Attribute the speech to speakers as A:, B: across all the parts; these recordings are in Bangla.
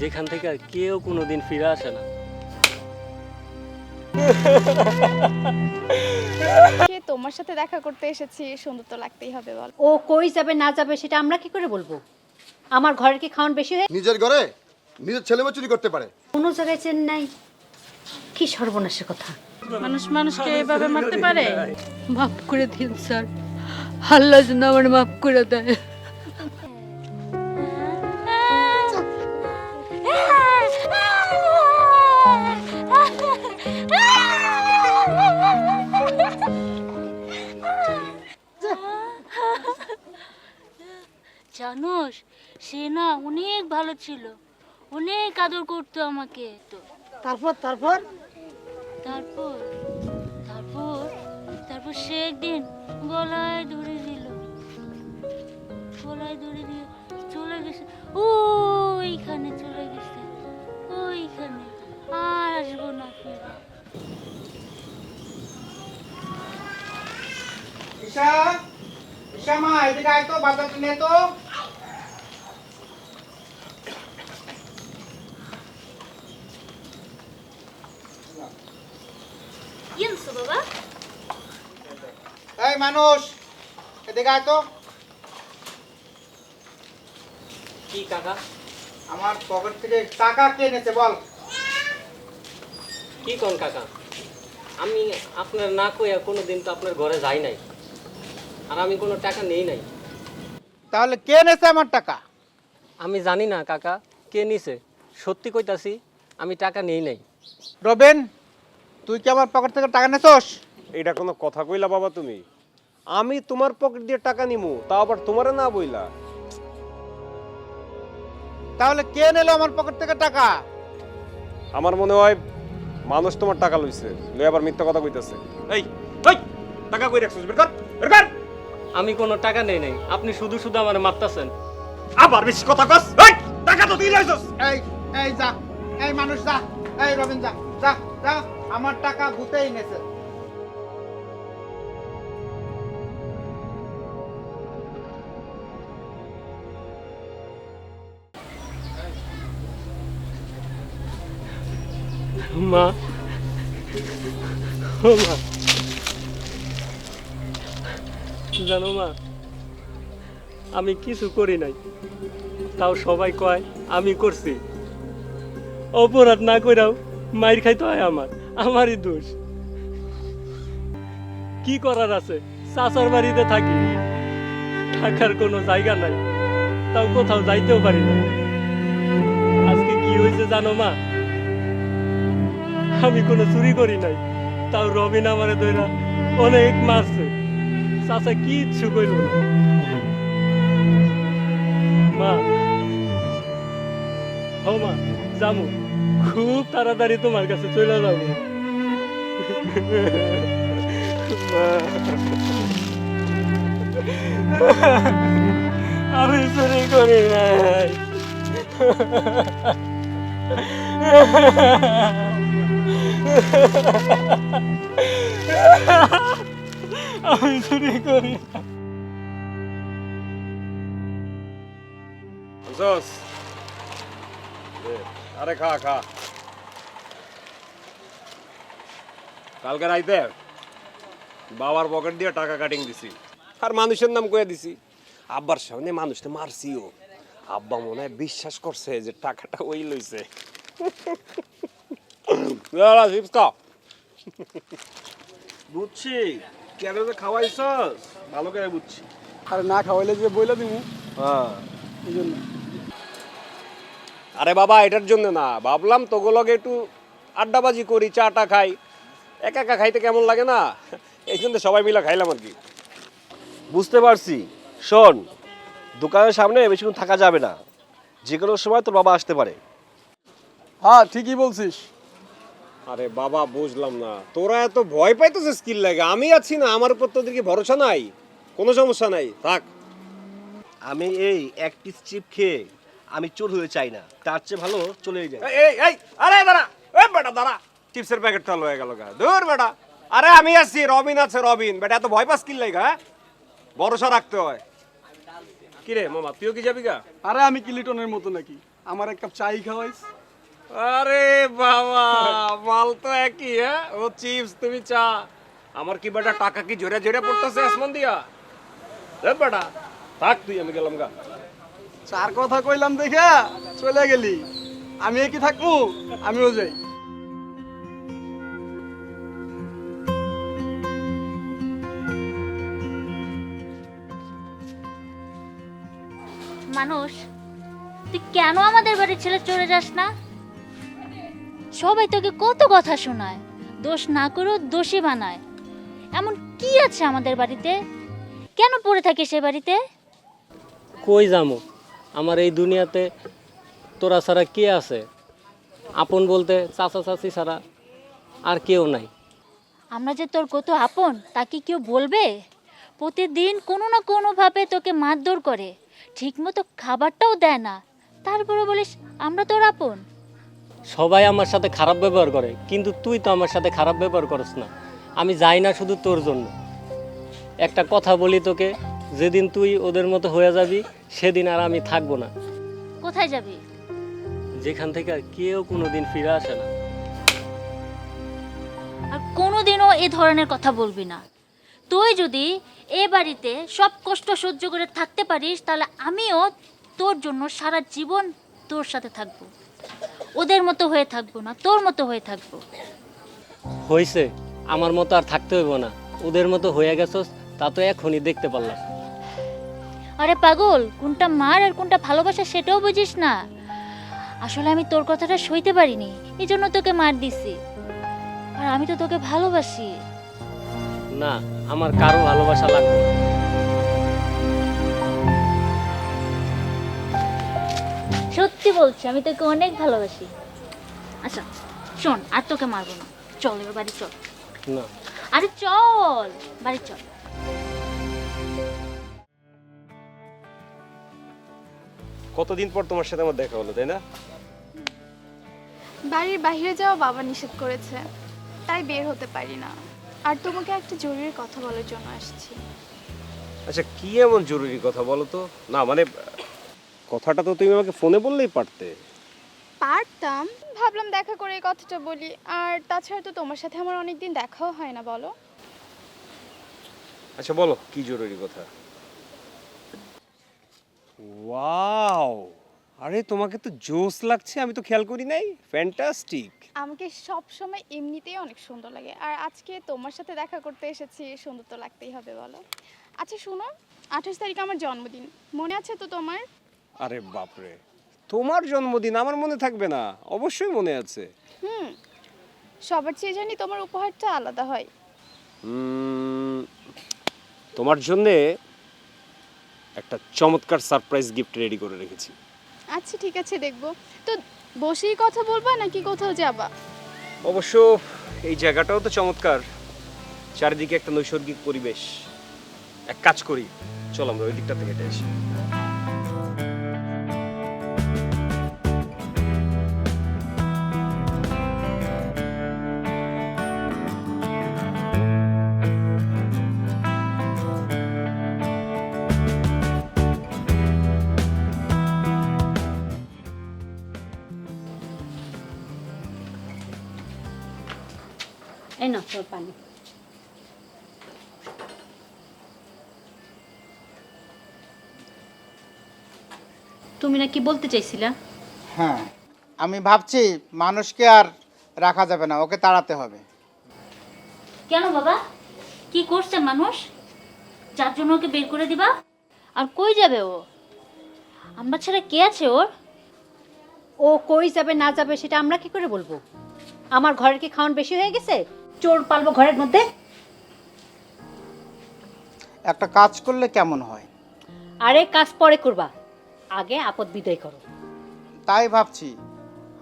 A: যেখান থেকে আর কেউ কোনোদিন ফিরে আসে না।
B: কে তোমার সাথে দেখা করতে এসেছি সুন্দর তো লাগতেই হবে বল।
C: ও কই যাবে না যাবে সেটা আমরা কি করে বলব? আমার ঘরের কি খাওয়ান বেশি হয়ে
D: নিজের ঘরে? নিজের ছেলে মেয়ে চুরি করতে পারে।
C: কোনো জায়গায় চেন্নাই কি সর্বনাশের কথা।
E: মানুষ মানুষকে এভাবে মারতে পারে?
F: মাফ করে দিন স্যার। আল্লাহ যেন আমার মাফ করে দেয়।
E: জানোস সে না অনেক ভালো ছিল। অনেক আদর করতো আমাকে। তো
G: তারপর তারপর?
E: তারপর তারপর তারপর সে একদিন গলায় ধরে দিল। গলায় ধরে দিয়ে চলে গেছে। ওইখানে চলে গেছে। ওইখানে আর আসব না ফিরে।
H: ঈশা ঈশা মা, এদিকে আয় তো বাজার কিনে তো।
E: কি বাবা?
H: এই মানুষ এদিকে আয় তো।
A: কি কাকা?
H: আমার পকেট থেকে টাকা কে নেছে বল।
A: কি কোন কাকা? আমি আপনার না কইয়া কোনোদিন তো আপনার ঘরে যাই নাই। আর আমি কোনো টাকা নেই নাই।
H: তাহলে কে নেছে আমার টাকা?
A: আমি জানি না কাকা কে নিছে? সত্যি কইতাছি আমি টাকা নেই নাই।
H: রবেন তুই কি আমার পকেট থেকে টাকা নেছস?
I: এটা কোনো কথা কইলা বাবা তুমি। আমি তোমার পকেট দিয়ে টাকা নিমু তাও আবার তোমারে না বইলা।
H: তাহলে কে নিল আমার পকেট থেকে টাকা?
I: আমার মনে হয় মানুষ তোমার টাকা লইছে লই আবার মিথ্যা কথা কইতাছে। এই এই টাকা কই রাখছিস? বের কর বের কর।
A: আমি কোনো টাকা নেই নাই আপনি শুধু শুধু আমার মারতাছেন।
I: আবার বেশি কথা কস এই টাকা তো তুই লইছস।
H: এই এই যা এই মানুষ যা এই রবিন যা যা যা। আমার টাকা ভূতেই নেছে।
A: মা। মা। জানো মা, আমি কিছু করি নাই। তাও সবাই কয়, আমি করছি। অপরাধ না কইরাও মাইর খাইতে হয় আমার। আমারই দোষ। কি করার আছে? চাচার বাড়িতে থাকি। থাকার কোনো জায়গা নাই। তাও কোথাও যাইতেও পারি না। আজকে কি হয়েছে জানো মা? আমি কোনো চুরি করি নাই। তাও রবিন আমারে দইরা অনেক মারছে। চাচা কিচ্ছু কইল না মা। হ মা যাব খুব তাড়াতাড়ি তোমার কাছে চলে যাব। আমি চুরি করি নাই। আমি চুরি করি।
I: বুঝছস আরে খা খা। কালকে রাইতে বাবার পকেট দিয়ে টাকা কাটিং দিছি। আর মানুষের নাম কয়ে দিছি। আব্বার সামনে মানুষটা মারছিও। আব্বা মনে হয় বিশ্বাস করছে যে টাকাটা ওই লইছে।
J: বুঝছি। কেন যে খাওয়াইছস? ভালো করে বুঝছি।
H: আর না খাওয়াইলে যে বইলা দিমু।
J: হ্যাঁ।
H: এই জন্য
I: আরে বাবা এটার জন্য না। ভাবলাম তোগুলোকে একটু আড্ডাবাজি করি চাটা খাই। একা একা খাইতে কেমন লাগে না? এই জন্য সবাই মিলে খাইলাম আর কি।
J: বুঝতে পারছি। শোন দোকানের সামনে বেশিক্ষণ থাকা যাবে না। যে কোনো সময় তোর বাবা আসতে পারে।
H: হ্যাঁ ঠিকই বলছিস।
I: আরে বাবা বুঝলাম না। তোরা এত ভয় পাইতেছিস স্কিল লাগে? আমি আছি না আমার উপর তোদের কি ভরসা নাই? কোনো সমস্যা নাই থাক।
J: আমি এই এক পিস চিপ খেয়ে আমি চোর হয়ে চাই না। তার চেয়ে ভালো চলে যায়।
I: এই এই এই আরে দাঁড়া। এই বেটা দাঁড়া। চিপসের প্যাকেট চালু হয়ে গেল গা। দূর বেটা। আরে আমি আছি রবিন আছে রবিন। বেটা এত ভয় পাস কি লাগা হ্যাঁ? ভরসা রাখতে হয়। কি রে মামা তুইও কি যাবি গা?
G: আরে আমি কি লিটনের মতো নাকি। আমার এক কাপ চাই খাওয়াইস।
I: আরে বাবা মাল তো একই হ্যাঁ? ও চিপস তুমি চা। আমার কি বেটা টাকা কি ঝরে ঝরে পড়তেছে আসমান দিয়া? এ বেটা থাক তুই আমি গেলাম গা।
G: চার কথা কইলাম দেখা চলে গেলি। আমি কি থাকব আমিও যাই।
E: মানুষ তুই কেন আমাদের বাড়ি ছেড়ে চলে যাস না? সবাই তোকে কত কথা শোনায় দোষ না করেও দোষী বানায়। এমন কি আছে আমাদের বাড়িতে? কেন পড়ে থাকিস সে বাড়িতে?
A: কই যামু? আমার এই দুনিয়াতে তোরা ছাড়া কে আছে? আপন বলতে চাচা চাচি ছাড়া আর কেউ নাই।
E: আমরা যে তোর কত আপন তা কি কেউ বলবে? প্রতিদিন কোনো না কোনোভাবে তোকে মারধর করে। ঠিকমতো খাবারটাও দেয় না। তারপরে বলিস আমরা তোর আপন।
A: সবাই আমার সাথে খারাপ ব্যবহার করে কিন্তু তুই তো আমার সাথে খারাপ ব্যবহার করস না। আমি যাই না শুধু তোর জন্য। একটা কথা বলি তোকে যেদিন তুই ওদের মতো হয়ে যাবি সেদিন আর আমি থাকব না।
E: কোথায় যাবি?
A: যেখান থেকে আর কেউ কোনোদিন ফিরে আসে না।
E: আর কোনোদিনও এ ধরনের কথা বলবি না। তুই যদি এ বাড়িতে সব কষ্ট সহ্য করে থাকতে পারিস তাহলে আমিও তোর জন্য সারা জীবন তোর সাথে থাকব। ওদের মতো হয়ে থাকব না তোর মতো হয়ে থাকব।
A: হয়েছে আমার মতো আর থাকতে হইব না। ওদের মতো হয়ে গেছস তা তো এখনই দেখতে পারলাম।
E: আরে পাগল কোনটা মার আর কোনটা ভালোবাসা সেটাও বুঝিস না। আসলে আমি তোর কথাটা সইতে পারিনি এই জন্য তোকে মার দিছি। আর আমি তো তোকে ভালোবাসি।
A: না আমার কারও ভালোবাসা লাগবে
E: সত্যি বলছি আমি তোকে অনেক ভালোবাসি। আচ্ছা শোন আর তোকে মারবো না। চল এবার বাড়ি চল।
A: না।
E: আরে চল বাড়ি চল।
I: কতদিন পর তোমার সাথে আমার দেখা হলো তাই না?
B: বাড়ির বাইরে যাওয়া বাবা নিষেধ করেছে তাই বের হতে পারি না। আর তোমাকে একটা জরুরি কথা বলার জন্য আসছি।
I: আচ্ছা কি এমন জরুরি কথা বলো তো? না মানে কথাটা তো তুমি আমাকে ফোনে বললেই পারতে।
B: পারতাম ভাবলাম দেখা করে এই কথাটা বলি। আর তাছাড়া তো তোমার সাথে আমার অনেকদিন দেখাও হয় না বলো।
I: আচ্ছা বলো কি জরুরি কথা? ওয়াও! আরে তোমাকে তো জোস লাগছে আমি তো খেয়াল করি নাই। ফ্যান্টাস্টিক
B: আমাকে সব সময় এমনিতেই অনেক সুন্দর লাগে। আর আজকে তোমার সাথে দেখা করতে এসেছি সুন্দর তো লাগতেই হবে বলো। আচ্ছা শুনো আঠাশ তারিখ আমার জন্মদিন। মনে আছে তো তোমার?
I: আরে বাপরে তোমার জন্মদিন আমার মনে থাকবে না অবশ্যই মনে আছে।
B: হুম সবার চেয়ে জানি তোমার উপহারটা আলাদা হয়।
I: তোমার জন্যে একটা চমৎকার সারপ্রাইজ গিফট রেডি করে রেখেছি।
B: আচ্ছা ঠিক আছে, দেখব। তো বসেই কথা বলবা নাকি কোথাও যাবা?
I: অবশ্য এই জায়গাটাও তো চমৎকার। চারিদিকে একটা নৈসর্গিক পরিবেশ। এক কাজ করি, চল আমরা ওই দিকটা থেকে হেঁটে আসি।
C: না পানি। তুমি না কি বলতে চাইছিলা?
H: হ্যাঁ আমি ভাবছি মানুষকে আর রাখা যাবে না ওকে তাড়াতে হবে।
E: কেন বাবা? কি করছে মানুষ? যার জন্য ওকে বের করে দিবা? আর কই যাবে ও? আমরা ছাড়া কে আছে ওর?
C: ও কই যাবে না যাবে সেটা আমরা কি করে বলব? আমার ঘরের কি খাওয়ান বেশি হয়ে গেছে? চোর পালবো ঘরের মধ্যে?
H: একটা কাজ করলে কেমন হয়?
C: আরে কাজ পরে করবা। আগে আপদ বিদায় করো।
H: তাই ভাবছি।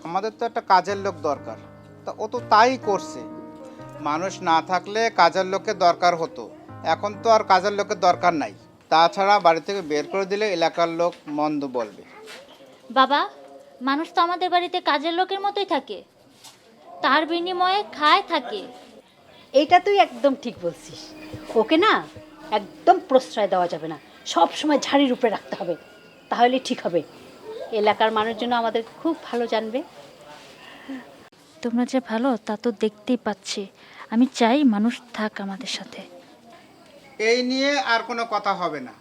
H: আমাদের তো একটা কাজের লোক দরকার। তা ও তো তাই করছে। মানুষ না থাকলে কাজের লোকের দরকার হতো। এখন তো আর কাজের লোকের দরকার নাই। তাছাড়া বাড়ি থেকে বের করে দিলে এলাকার লোক মন্দ বলবে।
E: বাবা মানুষ তো আমাদের বাড়িতে কাজের লোকের মতোই থাকে। তার বিনিময়ে খায় থাকে।
C: এইটা তুই একদম ঠিক বলছিস। ওকে না একদম প্রশ্রয় দেওয়া যাবে না। সব সময় ঝাড়ির উপরে রাখতে হবে তাহলে ঠিক হবে। এলাকার মানুষজন আমাদের খুব ভালো জানবে।
E: তোমরা যে ভালো তা তো দেখতেই পাচ্ছি। আমি চাই মানুষ থাক আমাদের সাথে।
H: এই নিয়ে আর কোনো কথা হবে না।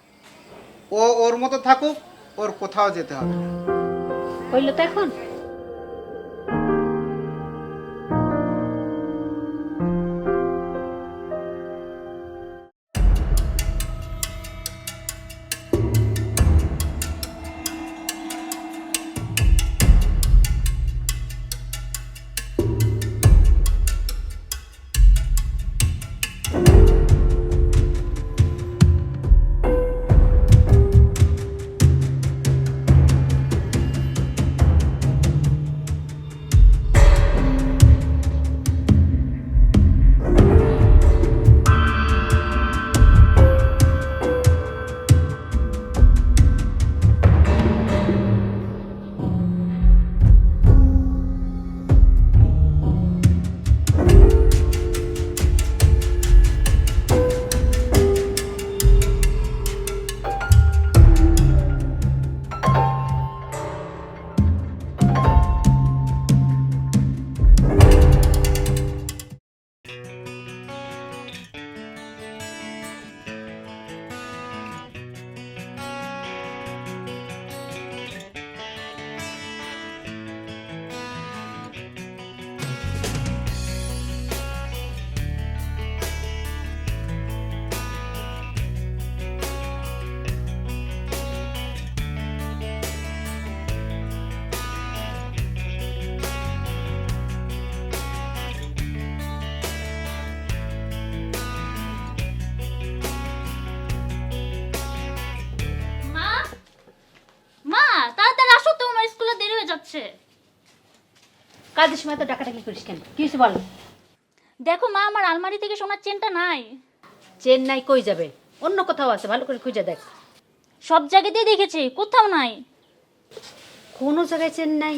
H: ও ওর মতো থাকুক ওর কোথাও যেতে হবে। না
C: হইল তো এখন। কাজের সময় তো ডাকাটাকি করিস কেন? কি বল?
E: দেখো মা আমার আলমারি থেকে সোনার চেনটা নাই।
C: চেন্নাই কই যাবে? অন্য কোথাও আছে ভালো করে খুঁজে দেখ।
E: সব জায়গাতেই দেখেছি কোথাও নাই।
C: কোনো জায়গায় চেন্নাই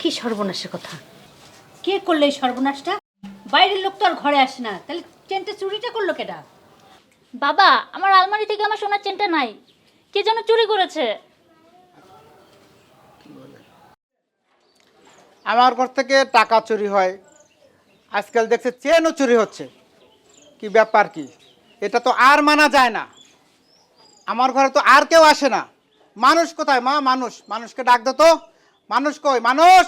C: কি সর্বনাশের কথা? কে করল এই সর্বনাশটা? বাইরের লোক তো আর ঘরে আসে না। তাহলে চেনটা চুরিটা করল কেটা
E: বাবা আমার আলমারি থেকে আমার সোনার চেনটা নাই। কে যেন চুরি করেছে?
H: আমার ঘর থেকে টাকা চুরি হয়। আজকাল দেখছে চেনও চুরি হচ্ছে। কি ব্যাপার কি? এটা তো আর মানা যায় না। আমার ঘরে তো আর কেউ আসে না। মানুষ কোথায় মা? মানুষ। মানুষকে ডাক দে তো। মানুষ কই? মানুষ!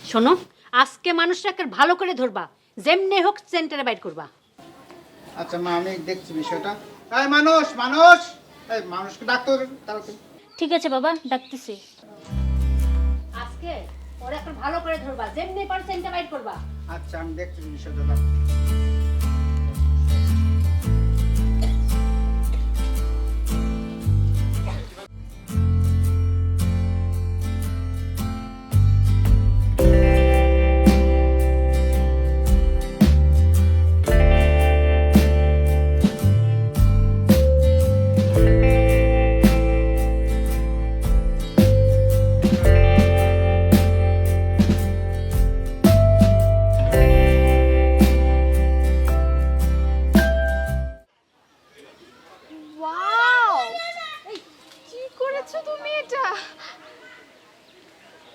C: শোনো আজকে মানুষটাকে ভালো করে ধরবা। যেমনি হোক সেন্টারে বাইট করবা।
H: আচ্ছা মা আমি দেখছি বিষয়টা। এই মানুষ মানুষ! এই মানুষকে ডাকতো তাড়াতাড়ি
E: ঠিক আছে বাবা ডাকতেছি।
C: আজকে ওরা একটু ভালো করে ধরবা যেমনি পারছেন সেন্টার করবা।
H: আচ্ছা আমি দেখছি বিষয়টা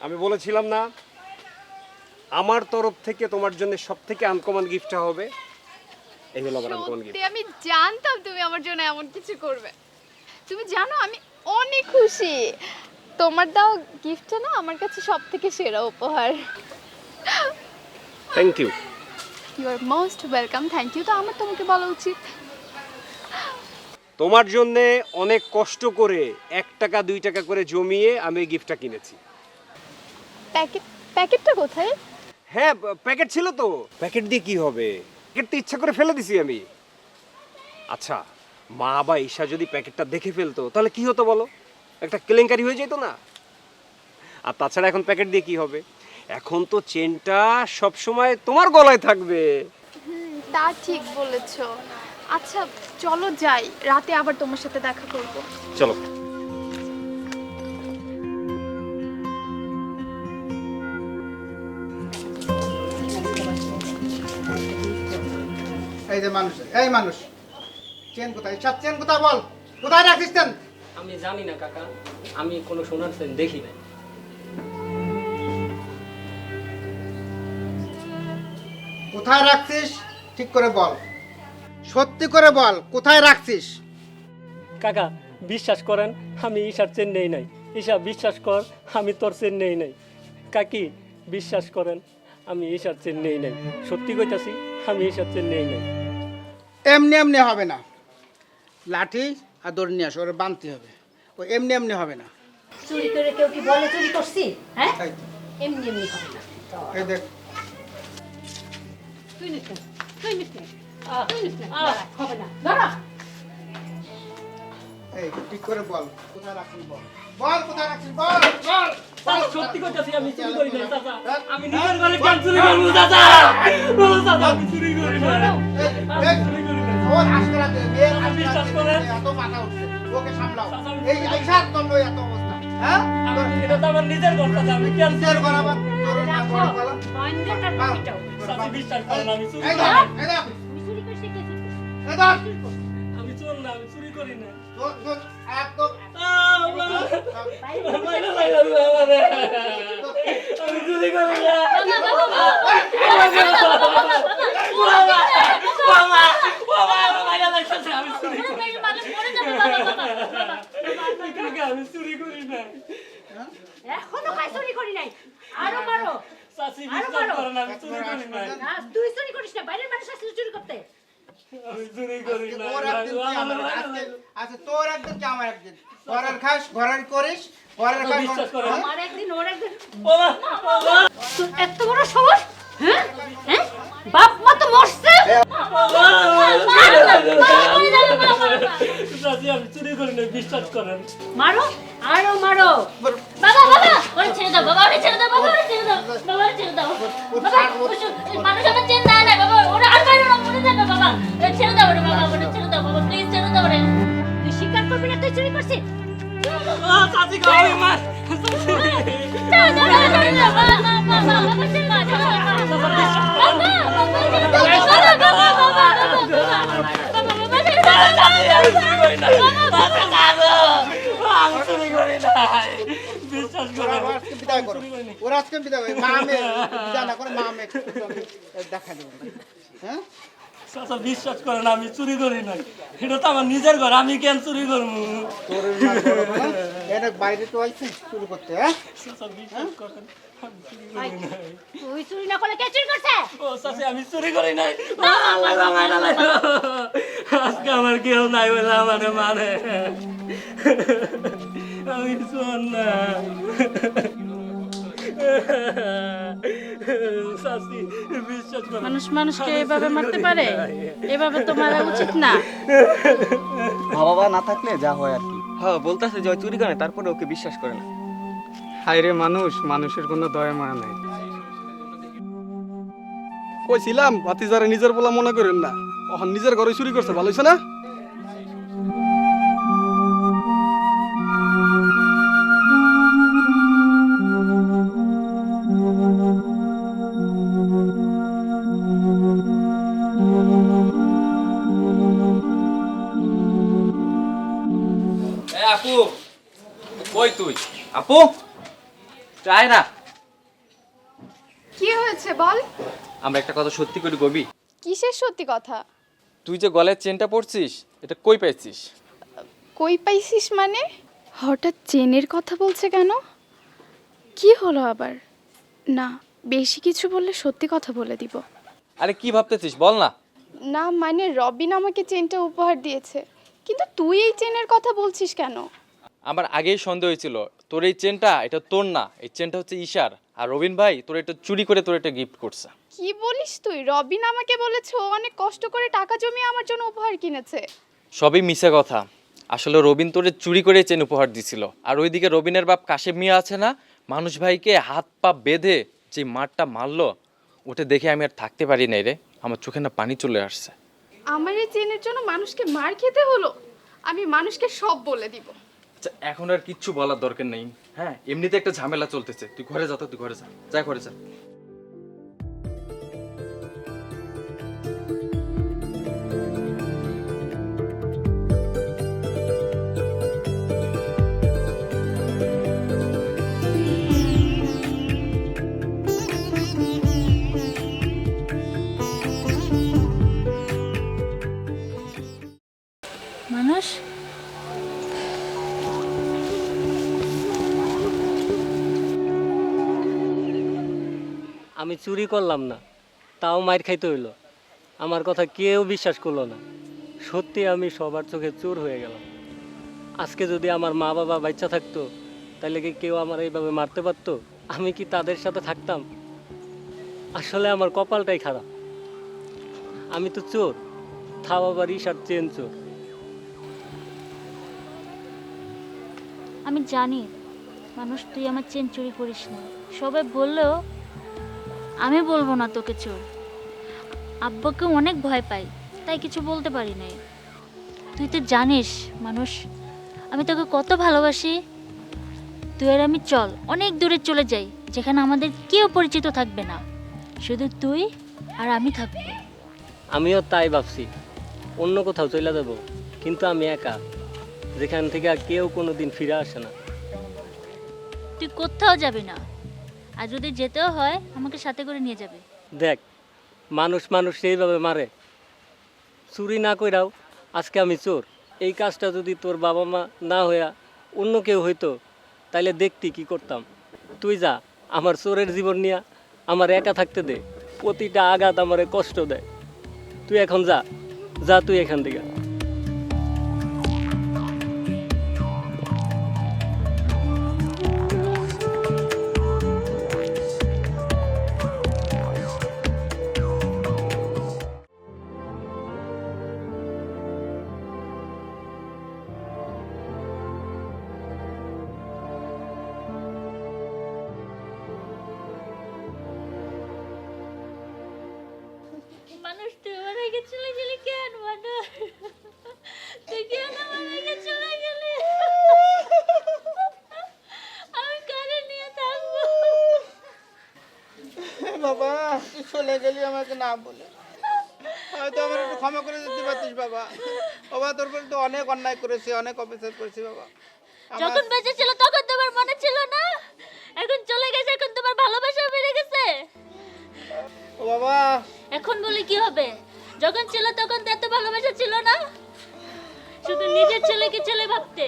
I: আমি বলেছিলাম না আমার তরফ থেকে তোমার জন্য সব থেকে আনকমন গিফটটা হবে। এই হলো আমার আনকমন গিফট
B: আমি জানতাম তুমি আমার জন্য এমন কিছু করবে। তুমি জানো আমি অনেক খুশি। তোমার দাও গিফটটা না আমার কাছে সব থেকে সেরা উপহার।
I: থ্যাংক ইউ
B: ইউ আর মোস্ট ওয়েলকাম থ্যাংক ইউ তো আমার তোমাকে বলা উচিত।
I: তোমার জন্য অনেক কষ্ট করে এক টাকা দুই টাকা করে জমিয়ে আমি এই গিফটটা কিনেছি।
B: প্যাকেট প্যাকেটটা কোথায়?
I: হ্যাঁ প্যাকেট ছিল তো। প্যাকেট দিয়ে কি হবে? প্যাকেট তো ইচ্ছা করে ফেলে দিছি আমি। আচ্ছা মা বা ঈশা যদি প্যাকেটটা দেখে ফেলতো তাহলে কি হতো বলো? একটা কেলেঙ্কারি হয়ে যেত না? আর তাছাড়া এখন প্যাকেট দিয়ে কি হবে? এখন তো চেনটা সব সময় তোমার গলায় থাকবে।
B: তা ঠিক বলেছ। আচ্ছা চলো যাই। রাতে আবার তোমার সাথে দেখা করব।
I: চলো।
H: এই যে মানুষ এই মানুষ। চেন কোথায়? সব চেন কোথায় বল? কোথায় রাখিস চেন?
A: আমি জানি না কাকা। আমি কোনো সোনার চেন দেখি নাই।
H: কোথায় রাখছিস? ঠিক করে বল। সত্যি করে বল কোথায় রাখছিস?
A: কাকা বিশ্বাস করেন আমি ঈশার চেন নেই নাই। ঈশা বিশ্বাস কর আমি তোর চেন নেই নাই। কাকি বিশ্বাস করেন আমি ঈশার চেন নেই নাই। সত্যি কইতাছি আমি ঈশার চেন নেই নাই।
H: এমনি এমনি হবে না। লাঠি আর দড়ি নিয়ে আসো ওরা বাঁধতে হবে। ও এমনি এমনি হবে না।
C: চুরি করে কেউ কি বলে চুরি করছি? হ্যাঁ? এমনি এমনি হবে না।
H: এই দেখ।
C: তুই নিস না তুই নিস না। তুই নিস না। হবে না। দাঁড়া
H: এই ঠিক করে বল কোথায় রাখছিস বল? বল কোথায় রাখছিস বল? বল
A: সত্যি কইতাছি আমি চুরি করি চাচা। আমি নিজের ঘরে কেন চুরি করব চাচা? ও চাচা আমি চুরি করি
H: ওর আজকে রাতে আজকে এত মাথা উঠছে। ওকে সামলাও। এই আইসার তোর লই এত অবস্থা হ্যাঁ?
A: আমি এটা তো আমার নিজের আমি কেন
H: নিজের ঘর আবার তোর না
C: রাখো।
H: বড় গলা।
C: বাইন্দাটা পিটাও।
A: চাচা বিশ্বাস করেন আমি চুরি করি।
H: ধর,
C: তুমি চুরি কে করছিস?
A: আমি চোর না আমি চুরি করি না।
H: তোর- তোর একদম
A: আমি চুরি করি না আমি চুরি করি কাকা আমি চুরি করি না
C: এখনও কাজ চুরি করি নাই। আরও মারো।
A: চাচি বিশ্বাস করেন আমি চুরি করি না
C: না তুই চুরি করিস না বাইরের মানুষ আসলে চুরি করতে।
A: আমি চুরি করি না
H: তোর একদিন কি আমার আজকে- আচ্ছা তোর একদিন কি আমার একদিন। ঘরের খাস ঘরের করিস ঘরের খাস
C: আমার একদিন ওর একদিন।
A: বাবা বাবা।
C: তোর এত বড় সাহস হ্যাঁ? হ্যাঁ? বাপ মা তো মরছে
A: চাচি আমি বিশ্বাস করেন
C: মারো আরও মারো
E: বাবা বাবা ওরে ছেড়ে দাও বাবা ওরে ছেড়ে দাও বাবা ওরে ছেড়ে দাও বাবা ওরে ছেড়ে দাও বাবা মানুষ আমার চেন দেয় না বাবা ওরা আর বাইরে না মরে যাবে বাবা ওরে ছেড়ে দাও ওরে বাবা ওরে ছেড়ে দাও বাবা প্লিজ ছেড়ে দাও ওরে
C: তুই স্বীকার করবি না তুই চুরি করছিস
A: চাচি গো আমি মার
E: বাবা বাবা বাবা বাবা
A: আমি চুরি করি নাই। বিশ্বাস
H: করো।
A: করেন
H: বিদায় করো। ওরা আজকে বিদায় করো। মামে বিদায় না করে মামে। দেখা দেবো হ্যাঁ?
A: চাচা বিশ্বাস করেন আমি চুরি করি নাই। এটা তো আমার নিজের ঘর আমি কেন চুরি করব?
H: এর বাইরে তো আইছে চুরি করতে হ্যাঁ?
A: চাচা বিশ্বাস করেন। আমি চুরি করি নাই
C: তুই চুরি না করলে কে চুরি করছে?
A: ও চাচি আমি চুরি করি নাই। আল্লাহ গো, মাইরা আজকে আমার কেউ নাই বলে আমার মানে। আমি শোন না।
B: মানুষ মানুষকে এভাবে মারতে পারে? এভাবে তো মারা উচিত না।
G: বাবা না থাকলে যা হয় আর কি। হ্যাঁ বলতেছে যে চুরি করে তারপরে ওকে বিশ্বাস করে না। হায় রে মানুষ মানুষের কোনো দয়া মায়া নাই। কইছিলাম ভাতিজারে নিজের বলা মনে করেন না। এখন নিজের ঘরে চুরি করছে ভালো হয়েছে না?
K: আপু কই তুই? আপু চাই না
B: কি হয়েছে বল
K: আমরা একটা কথা সত্যি করে গবি।
B: কিসের সত্যি কথা?
K: তুই যে গলায় চেনটা পড়ছিস এটা কই পাইছিস?
B: কই পাইছিস মানে? হঠাৎ চেনের কথা বলছে কেন? কি হলো আবার? না বেশি কিছু বললে সত্যি কথা বলে দিব।
K: আরে কি ভাবতেছিস বল না।
B: না মানে রবিন আমাকে চেনটা উপহার দিয়েছে। কিন্তু তুই এই চেনের কথা বলছিস কেন?
K: আমার আগেই সন্দেহ হয়েছিল তোর এই চেনটা এটা তোর না এই চেনটা হচ্ছে ঈশার। আর রবিন ভাই তোর এটা চুরি করে তোর এটা গিফট করছে।
B: কি বলিস তুই? রবিন আমাকে বলেছে ও অনেক কষ্ট করে টাকা জমিয়ে আমার জন্য উপহার কিনেছে।
K: সবই মিশা কথা। আসলে রবিন তোরে চুরি করে চেন উপহার দিছিল। আর ওইদিকে রবিনের বাপ কাশেম মিয়া আছে না মানুষ ভাইকে হাত পা বেঁধে যে মারটা মারলো ওটা দেখে আমি আর থাকতে পারি নাই রে। আমার চোখে না পানি চলে আসছে।
B: আমার এই চেনের জন্য মানুষকে মার খেতে হলো আমি মানুষকে সব বলে দিব।
K: এখন আর কিচ্ছু বলার দরকার নেই। হ্যাঁ এমনিতে একটা ঝামেলা চলতেছে। তুই ঘরে যা তুই ঘরে যা। যাই ঘরে যা।
A: আমি চুরি করলাম না, তাও মার খাইতে হইল। আমার কথা কেউ বিশ্বাস করল না। সত্যি আমি সবার চোখে চোর হয়ে গেলাম। আজকে যদি আমার মা বাবা বাচ্চা থাকতো, তাহলে কি কেউ আমার এইভাবে মারতে পারতো? আমি কি তাদের সাথে থাকতাম? আসলে আমার কপালটাই খারাপ। আমি তো চোর। থাও আবার ইশার চেন চোর।
E: আমি জানি, মানুষ, তুই আমার চেন চুরি করিস না। সবাই বললেও আমি বলব না তোকে চোর। আব্বাকে অনেক ভয় পাই তাই কিছু বলতে পারি নাই। তুই তো জানিস মানুষ আমি তোকে কত ভালোবাসি। তুই আর আমি চল অনেক দূরে চলে যাই যেখানে আমাদের কেউ পরিচিত থাকবে না। শুধু তুই আর আমি থাকব।
A: আমিও তাই ভাবছি অন্য কোথাও চলে যাব কিন্তু আমি একা যেখান থেকে আর কেউ কোনো দিন ফিরে আসে না।
E: তুই কোথাও যাবি না। আর যদি যেতেও হয়, আমাকে সাথে করে নিয়ে যাবে।
A: দেখ, মানুষ মানুষ সেইভাবে মারে। চুরি না কইরাও আজকে আমি চোর। এই কাজটা যদি তোর বাবা মা না হইয়া অন্য কেউ হইতো, তাইলে দেখতি কি করতাম। তুই যা, আমার চোরের জীবন নিয়া আমার একা থাকতে দে। প্রতিটা আঘাত আমারে কষ্ট দেয়। তুই এখন যা যা তুই এখান থেকে
H: অনেক অফিসার করেছি বাবা।
E: যখন বেঁচে ছিল তখন তোমার মনে ছিল না? এখন চলে গেছে এখন তোমার ভালোবাসা বেড়ে গেছে।
H: ও বাবা।
E: এখন বলে কি হবে? যখন ছিল তখন তো এত ভালোবাসা ছিল না। শুধু নিজের ছেলেকে ছেলে ভাবতে।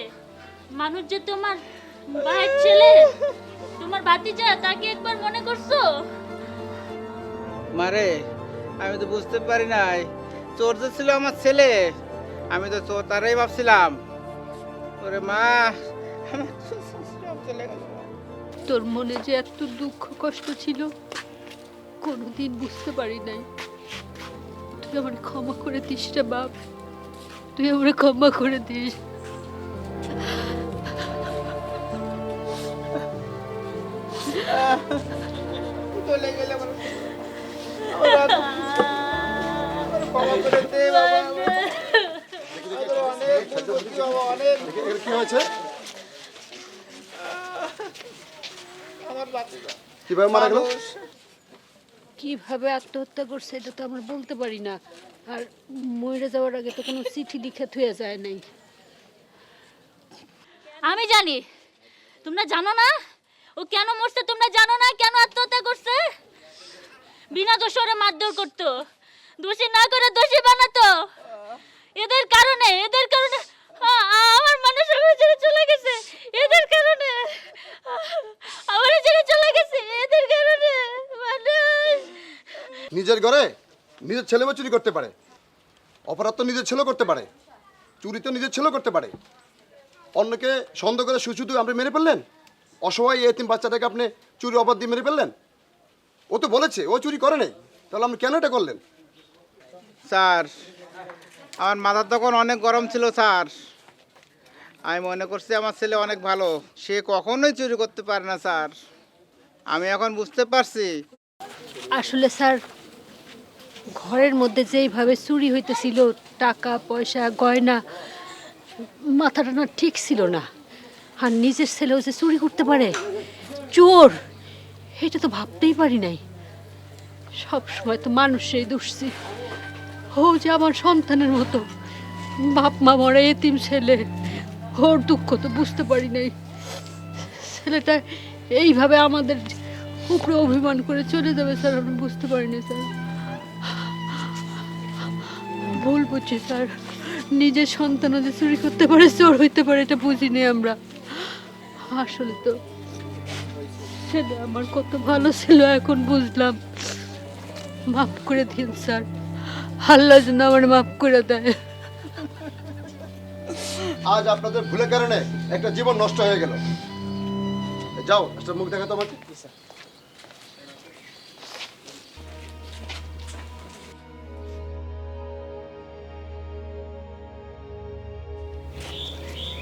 E: মানুষ যে তোমার ভাইয়ের ছেলে তোমার ভাতিজা তাকে একবার মনে করছ?
H: মারে আমি তো বুঝতে পারি নাই। চোর যে ছিল আমার ছেলে আমি তো চোর তারাই ভাবছিলাম। ওরে মা। আমার চলে গেল
F: তোর মনে যে এত দুঃখ কষ্ট ছিল কোনোদিন বুঝতে পারি নাই। তুই আমার ক্ষমা করে দিস রে বাপ। তুই আমার ক্ষমা করে দিস।
H: চলে গেলে আমার ক্ষমা করে দে বাবা আমার অনেক ভুল করছি বাবা অনেক
D: এর কি হয়েছে? কীভাবে মারা গেল?
F: কীভাবে আত্মহত্যা করছে এটা তো আমরা বলতে পারি না। আর মরে যাওয়ার আগে তো কোনো চিঠি লিখে থুয়ে যায় নাই।
E: আমি জানি। তোমরা জানো না? ও কেন মরছে তোমরা জানো না? কেন আত্মহত্যা করছে? বিনা দোষে ওরা মারধর করতো। দোষী না করে দোষী বানাতো। এদের কারণে এদের কারণে আমার মানুষ আমার ছেড়ে চলে গেছে। এদের কারণে। আমার ছেড়ে চলে গেছে। এদের কারণে মানুষ।
D: নিজের ঘরে নিজের ছেলে মেয়ে চুরি করতে পারে। অপরাধ তো নিজের ছেলেও করতে পারে। চুরি তো নিজের ছেলেও করতে পারে। অন্যকে সন্দেহ করে শুধু শুধু আপনি মেরে ফেললেন? অসহায় এই তিন বাচ্চাটাকে আপনি চুরি অপরাধ দিয়ে মেরে ফেললেন? ও তো বলেছে ও চুরি করে নাই। তাহলে আপনি কেন এটা করলেন?
H: স্যার আমার মাথা তখন অনেক গরম ছিল, স্যার। আমি মনে করছি আমার ছেলে অনেক ভালো। সে কখনোই চুরি করতে পারে না, স্যার। আমি এখন বুঝতে পারছি।
F: আসলে, স্যার, ঘরের মধ্যে যেইভাবে চুরি হইতেছিল, টাকা, পয়সা, গয়না, মাথাটা না ঠিক ছিল না। আর নিজের ছেলেও যে চুরি করতে পারে, চোর, এটা তো ভাবতেই পারি নাই। সব সময় তো মানুষই দুষছি ও যে আমার সন্তানের মতো। বাপ মা মরে এতিম ছেলে, ওর দুঃখ তো বুঝতে পারি নাই। ছেলেটা এইভাবে আমাদের উপরে অভিমান করে চলে যাবে স্যার, আমি বুঝতে পারিনি স্যার। ভুল বুঝছি স্যার। নিজের সন্তানও যে চুরি করতে পারে, চোর হইতে পারে, এটা বুঝিনি আমরা। আসলে তো ছেলে আমার কত ভালো ছিল, এখন বুঝলাম। মাফ করে দিন স্যার। আল্লাহ যেন আমার মাফ করে দেয়।
D: আজ আপনাদের ভুলের কারণে একটা জীবন নষ্ট হয়ে গেল। যাও, একটা মুখ দেখাতো আমাকে।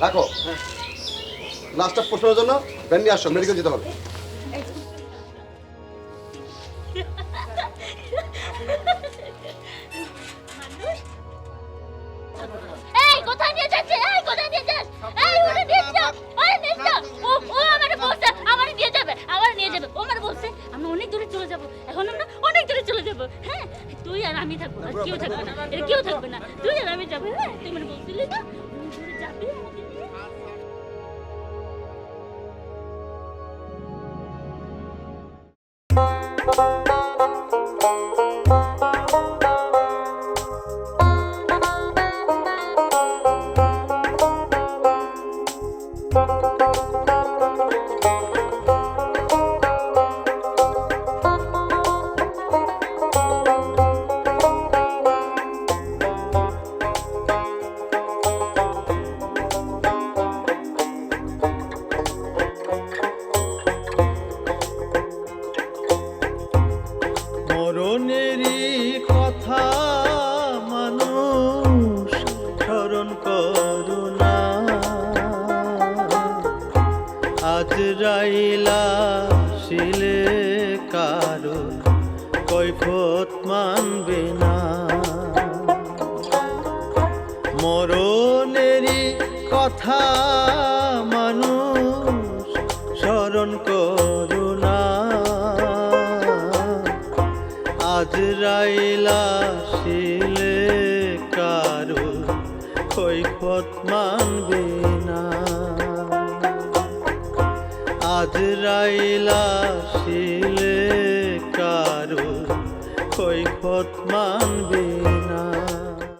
D: রাখো। লাস্টটা প্রশ্নের জন্য নিয়ে আসো মেডিকেল যেতে হবে।
E: এই ও ও আমারে বলছে, আমারে নিয়ে যাবে, আমার নিয়ে যাবে। ও আমারে বলছে আমরা অনেক দূরে চলে যাব, এখন আমরা অনেক দূরে চলে যাব। হ্যাঁ তুই আর আমি থাকব, আর কেউ থাকবে না কেউ থাকবে না। তুই আর আমি যাব হ্যাঁ তুই মানে বলছিলি না?
L: আজ